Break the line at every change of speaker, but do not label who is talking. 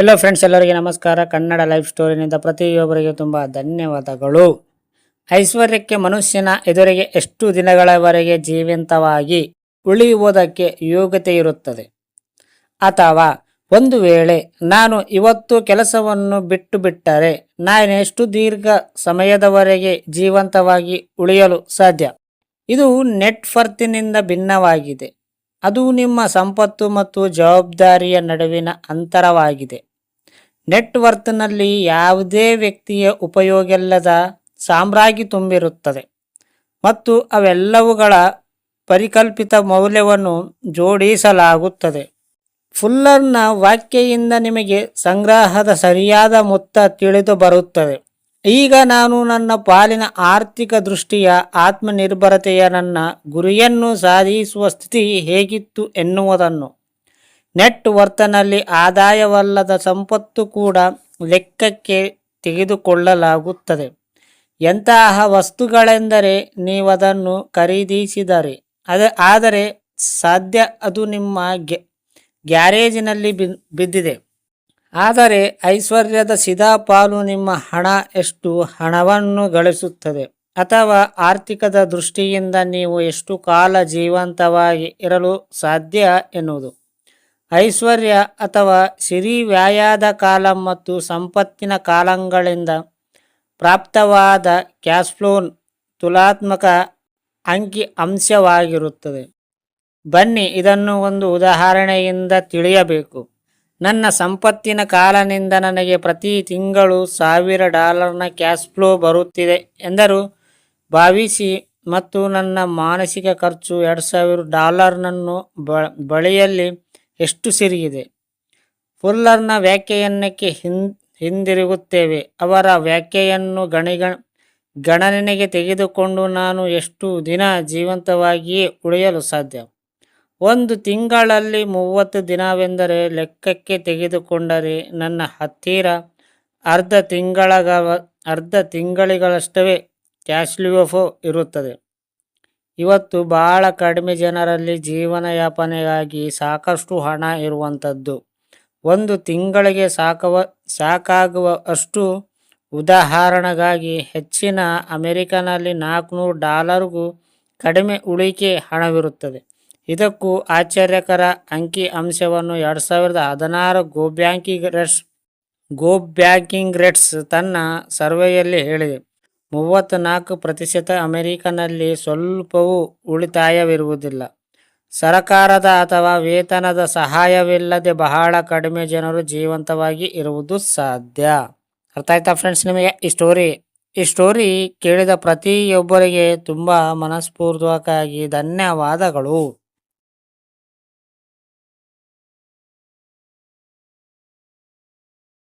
Hello friends ಎಲ್ಲರಿಗೆ ನಮಸ್ಕಾರ. Kannada life ಸ್ಟೋರಿನಿಂದ ಪ್ರತಿಯೊಬ್ಬರಿಗೆ ತುಂಬ ಧನ್ಯವಾದಗಳು. ಐಶ್ವರ್ಯಕ್ಕೆ ಮನುಷ್ಯನ ಎದುರಿಗೆ ಎಷ್ಟು ದಿನಗಳವರೆಗೆ ಜೀವಂತವಾಗಿ ಉಳಿಯುವುದಕ್ಕೆ ಯೋಗ್ಯತೆ ಇರುತ್ತದೆ? ಅಥವಾ ಒಂದು ವೇಳೆ ನಾನು ಇವತ್ತು ಕೆಲಸವನ್ನು ಬಿಟ್ಟು ಬಿಟ್ಟರೆ ಎಷ್ಟು ದೀರ್ಘ ಸಮಯದವರೆಗೆ ಜೀವಂತವಾಗಿ ಉಳಿಯಲು ಸಾಧ್ಯ? ಇದು ನೆಟ್ ಫರ್ತಿನಿಂದ ಭಿನ್ನವಾಗಿದೆ. ಅದು ನಿಮ್ಮ ಸಂಪತ್ತು ಮತ್ತು ಜವಾಬ್ದಾರಿಯ ನಡುವಿನ ಅಂತರವಾಗಿದೆ. ನೆಟ್ವರ್ತ್ನಲ್ಲಿ ಯಾವುದೇ ವ್ಯಕ್ತಿಯ ಉಪಯೋಗವಿಲ್ಲದ ಸಾಮ್ರಾಜ್ಯ ತುಂಬಿರುತ್ತದೆ ಮತ್ತು ಅವೆಲ್ಲವುಗಳ ಪರಿಕಲ್ಪಿತ ಮೌಲ್ಯವನ್ನು ಜೋಡಿಸಲಾಗುತ್ತದೆ. ಫುಲ್ಲರ್ನ ವಾಕ್ಯೆಯಿಂದ ನಿಮಗೆ ಸಂಗ್ರಹದ ಸರಿಯಾದ ಮೊತ್ತ ತಿಳಿದು ಬರುತ್ತದೆ. ಈಗ ನಾನು ನನ್ನ ಪಾಲಿನ ಆರ್ಥಿಕ ದೃಷ್ಟಿಯ ಆತ್ಮನಿರ್ಭರತೆಯ ನನ್ನ ಗುರಿಯನ್ನು ಸಾಧಿಸುವ ಸ್ಥಿತಿ ಹೇಗಿತ್ತು ಎನ್ನುವುದನ್ನು. ನೆಟ್ ವರ್ತನಲ್ಲಿ ಆದಾಯವಲ್ಲದ ಸಂಪತ್ತು ಕೂಡ ಲೆಕ್ಕಕ್ಕೆ ತೆಗೆದುಕೊಳ್ಳಲಾಗುತ್ತದೆ. ಎಂತಹ ವಸ್ತುಗಳೆಂದರೆ ನೀವದನ್ನು ಖರೀದಿಸಿದರೆ, ಅದ, ಆದರೆ ಸಾಧ್ಯ ಅದು ನಿಮ್ಮ ಗ್ಯಾ, ಗ್ಯಾರೇಜಿನಲ್ಲಿ ಬಿದ್ದಿದೆ. ಆದರೆ ಐಶ್ವರ್ಯದ ಸಿದಾ ಪಾಲು ನಿಮ್ಮ ಹಣ ಎಷ್ಟು ಹಣವನ್ನು ಗಳಿಸುತ್ತದೆ. ಅಥವಾ ಆರ್ಥಿಕದ ದೃಷ್ಟಿಯಿಂದ ನೀವು ಎಷ್ಟು ಕಾಲ ಜೀವಂತವಾಗಿ ಇರಲು ಸಾಧ್ಯ ಎನ್ನುವುದು. ಐಶ್ವರ್ಯ ಅಥವಾ ಸಿರಿ ವ್ಯಾಯಾದ ಕಾಲ ಮತ್ತು ಸಂಪತ್ತಿನ ಕಾಲಂಗಳಿಂದ ಪ್ರಾಪ್ತವಾದ ಕ್ಯಾಶ್ಫ್ಲೋನ್ ತುಲಾತ್ಮಕ ಅಂಕಿ ಅಂಶವಾಗಿರುತ್ತದೆ. ಬನ್ನಿ, ಇದನ್ನು ಒಂದು ಉದಾಹರಣೆಯಿಂದ ತಿಳಿಯಬೇಕು. ನನ್ನ ಸಂಪತ್ತಿನ ಕಾಲನಿಂದ ನನಗೆ ಪ್ರತಿ ತಿಂಗಳು ಸಾವಿರ ಡಾಲರ್ನ ಕ್ಯಾಶ್ ಫ್ಲೋ ಬರುತ್ತಿದೆ ಎಂದರು. ಭಾವಿಸಿ ಮತ್ತು ನನ್ನ ಮಾನಸಿಕ ಖರ್ಚು ಎರಡು ಸಾವಿರ ಡಾಲರ್ನನ್ನು ಬಳಿಯಲ್ಲಿ ಎಷ್ಟು ಸಿರಿಗಿದೆ ಫುಲ್ಲರ್ನ ವ್ಯಾಖ್ಯೆಯನ್ನಕ್ಕೆ ಹಿನ್ ಹಿಂದಿರುಗುತ್ತೇವೆ. ಅವರ ವ್ಯಾಖ್ಯೆಯನ್ನು ಗಣಿಗ, ಗಣನೆಗೆ ತೆಗೆದುಕೊಂಡು ನಾನು ಎಷ್ಟು ದಿನ ಜೀವಂತವಾಗಿಯೇ ಉಳಿಯಲು ಸಾಧ್ಯ? ಒಂದು ತಿಂಗಳಲ್ಲಿ ಮೂವತ್ತು ದಿನವೆಂದರೆ ಲೆಕ್ಕಕ್ಕೆ ತೆಗೆದುಕೊಂಡರೆ ನನ್ನ ಹತ್ತಿರ ಅರ್ಧ ತಿಂಗಳ ಅರ್ಧ ತಿಂಗಳಿಗಳಷ್ಟವೇ ಕ್ಯಾಶ್ಲಿಯೋಫೋ ಇರುತ್ತದೆ. ಇವತ್ತು ಬಹಳ ಕಡಿಮೆ ಜನರಲ್ಲಿ ಜೀವನಯಾಪನೆಗಾಗಿ ಸಾಕಷ್ಟು ಹಣ ಇರುವಂಥದ್ದು. ಒಂದು ತಿಂಗಳಿಗೆ ಸಾಕವ ಸಾಕಾಗುವ ಅಷ್ಟು ಉದಾಹರಣೆಗಾಗಿ ಹೆಚ್ಚಿನ ಅಮೆರಿಕನಲ್ಲಿ ನಾಲ್ಕುನೂರು ಡಾಲರ್ಗೂ ಕಡಿಮೆ ಉಳಿಕೆ ಹಣವಿರುತ್ತದೆ. ಇದಕ್ಕೂ ಆಶ್ಚರ್ಯಕರ ಅಂಕಿ ಅಂಶವನ್ನು ಎರಡು ಸಾವಿರದ ಹದಿನಾರು go banking rates, go banking rates ತನ್ನ ಸರ್ವೆಯಲ್ಲಿ ಹೇಳಿದೆ. ಮೂವತ್ತ್ನಾಲ್ಕು ಪ್ರತಿಶತ ಅಮೆರಿಕನಲ್ಲಿ ಸ್ವಲ್ಪವೂ ಉಳಿತಾಯವಿರುವುದಿಲ್ಲ. ಸರಕಾರದ ಅಥವಾ ವೇತನದ ಸಹಾಯವಿಲ್ಲದೆ ಬಹಳ ಕಡಿಮೆ ಜನರು ಜೀವಂತವಾಗಿ ಇರುವುದು ಸಾಧ್ಯ. ಅರ್ಥ ಆಯ್ತಾ ಫ್ರೆಂಡ್ಸ್ ನಿಮಗೆ? ಈ ಸ್ಟೋರಿ ಈ ಸ್ಟೋರಿ ಕೇಳಿದ ಪ್ರತಿಯೊಬ್ಬರಿಗೆ ತುಂಬ ಮನಸ್ಪೂರ್ವಕವಾಗಿ ಧನ್ಯವಾದಗಳು.